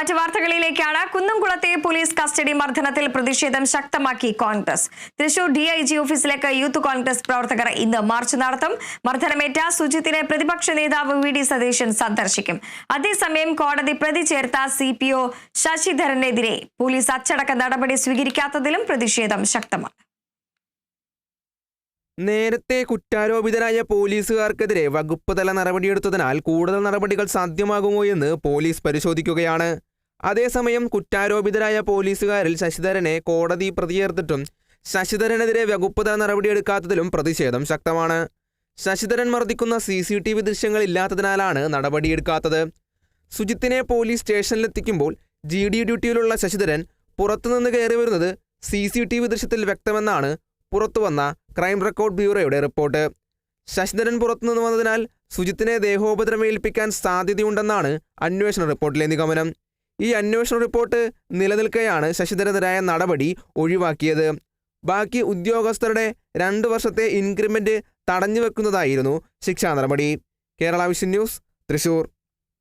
മറ്റു വാർത്തകളിലേക്കാണ്. കുന്നംകുളത്തെ police custody മർദ്ദനത്തിൽ പ്രതിഷേധം ശക്തമാക്കി കോൺഗ്രസ്. തൃശൂർ ഡിഐജി ഓഫീസിലേക്ക് യൂത്ത് കോൺഗ്രസ് പ്രവർത്തകർ ഇന്ന് മാർച്ച് നടത്തും. മർദ്ദനമേറ്റ സുജിത്തിനെ പ്രതിപക്ഷ നേതാവ് വി ഡി സതീശൻ സന്ദർശിക്കും. അതേസമയം കോടതി പ്രതി ചേർത്ത സി പി ഒ ശശിധരനെതിരെ പോലീസ് അച്ചടക്ക നടപടി സ്വീകരിക്കാത്തതിലും പ്രതിഷേധം ശക്തമാണ്. നേരത്തെ കുറ്റാരോപിതരായ പോലീസുകാർക്കെതിരെ വകുപ്പ് തല നടപടിയെടുത്തതിനാൽ കൂടുതൽ നടപടികൾ സാധ്യമാകുമോ എന്ന് പോലീസ് പരിശോധിക്കുകയാണ്. അതേസമയം കുറ്റാരോപിതരായ പോലീസുകാരിൽ ശശിധരനെ കോടതി പ്രതിയേർത്തിട്ടും ശശിധരനെതിരെ വകുപ്പ് തല നടപടിയെടുക്കാത്തതിലും പ്രതിഷേധം ശക്തമാണ്. ശശിധരൻ മർദ്ദിക്കുന്ന സി സി ടി വി ദൃശ്യങ്ങളില്ലാത്തതിനാലാണ് നടപടിയെടുക്കാത്തത്. സുജിത്തിനെ പോലീസ് സ്റ്റേഷനിലെത്തിക്കുമ്പോൾ ജി ഡി ഡ്യൂട്ടിയിലുള്ള ശശിധരൻ പുറത്തുനിന്ന് കയറി വരുന്നത് സി സി ടി വി ദൃശ്യത്തിൽ വ്യക്തമെന്നാണ് പുറത്തുവന്ന ക്രൈം റെക്കോർഡ് ബ്യൂറോയുടെ റിപ്പോർട്ട്. ശശിധരൻ പുറത്തുനിന്ന് വന്നതിനാൽ സുജിത്തിനെ ദേഹോപദ്രമേൽപ്പിക്കാൻ സാധ്യതയുണ്ടെന്നാണ് അന്വേഷണ റിപ്പോർട്ടിലെ നിഗമനം. ഈ അന്വേഷണ റിപ്പോർട്ട് നിലനിൽക്കെയാണ് ശശിധരനെതിരായ നടപടി ഒഴിവാക്കിയത്. ബാക്കി ഉദ്യോഗസ്ഥരുടെ രണ്ട് വർഷത്തെ ഇൻക്രിമെന്റ് തടഞ്ഞുവെക്കുന്നതായിരുന്നു ശിക്ഷാ നടപടി. Kerala vision news Thrissur.